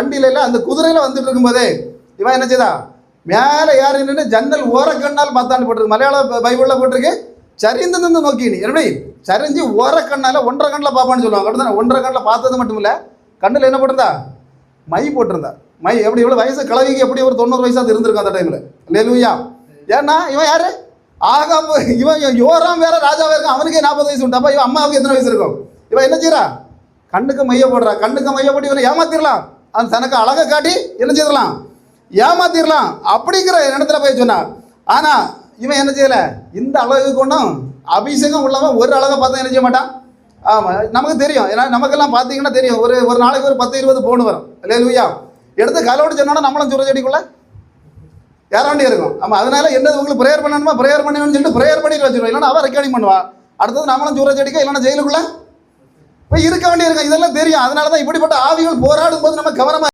வண்டியில அந்த குதிரையில வந்துட்டு இருக்கும்போதே இவன் என்ன செய்தா? மேலே யார் நின்று ஜன்னல் ஓரக்கண்ணால் பார்த்தாண்டு போட்டிருக்கு. மலையாள பைபிளில் பைபிள்ல போட்டிருக்கு. சரிந்து நின்று நோக்கி நீ எப்படி? சரிஞ்சு ஓரக்கண்ணால ஒன்றரை கண்ணில் பார்ப்பான்னு சொல்லுவாங்க. அப்படிதானே ஒன்றரை கண்ணில் பார்த்தது மட்டும் இல்லை கண்ணில் என்ன போட்டிருந்தா? மை போட்டிருந்தா. மை எப்படி இவ்வளோ வயசு கிழவிக்கு எப்படி ஒரு தொண்ணூறு வயசாக இருந்திருக்கும் அந்த டைமில் லெலுயா ஏன்னா இவன் யாரு? ஆகா இவன் யோராம் வேற ராஜாவே இருக்கும் அவனுக்கே நாற்பது வயசு உண்டு. அப்போ இவன் அம்மாவுக்கு எத்தனை வயசு இருக்கும்? இவன் என்ன செய்யறா கண்ணுக்கு மைய போடுறா. கண்ணுக்கு மைய போட்டு இவனை ஏமாத்திரலாம். அந்த தனக்கு அழகை காட்டி என்ன செய்யலாம் ஏமாத்திடலாம் அப்படிங்கிற இடத்துல போய் சொன்னான் ஆனால் இவன் என்ன செய்யலை? இந்த அழகு கொண்டும் அபிஷேகம் உள்ளவன் ஒரு அழகை பார்த்தா என்ன செய்ய மாட்டான்? ஆமாம் நமக்கு தெரியும். ஏன்னா நமக்கெல்லாம் பார்த்தீங்கன்னா தெரியும். ஒரு ஒரு நாளைக்கு ஒரு பத்து இருபது போன் வரும். இல்லையா எடுத்து கலோடு சொன்னோன்னா நம்மளும் சுர செடிக்குள்ள ஏறாண்டி இருக்கும். ஆமாம் அதனால என்னது உங்களுக்கு ப்ரேயர் பண்ணணுமா? ப்ரேயர் பண்ணணும்னு சொல்லிட்டு ப்ரேயர் பண்ணிட்டு வச்சுருவோம். இல்லைன்னா அவன் ரெக்கார்டிங் பண்ணுவான் அடுத்தது நம்மளும் சூற செடிக்க இல்லைன்னா ஜெயிலுக்குள்ள இப்போ இருக்க வேண்டியிருக்கும் இதெல்லாம் தெரியும். அதனால தான் இப்படிப்பட்ட ஆவிகள் போராடும் போது நம்ம கவனமா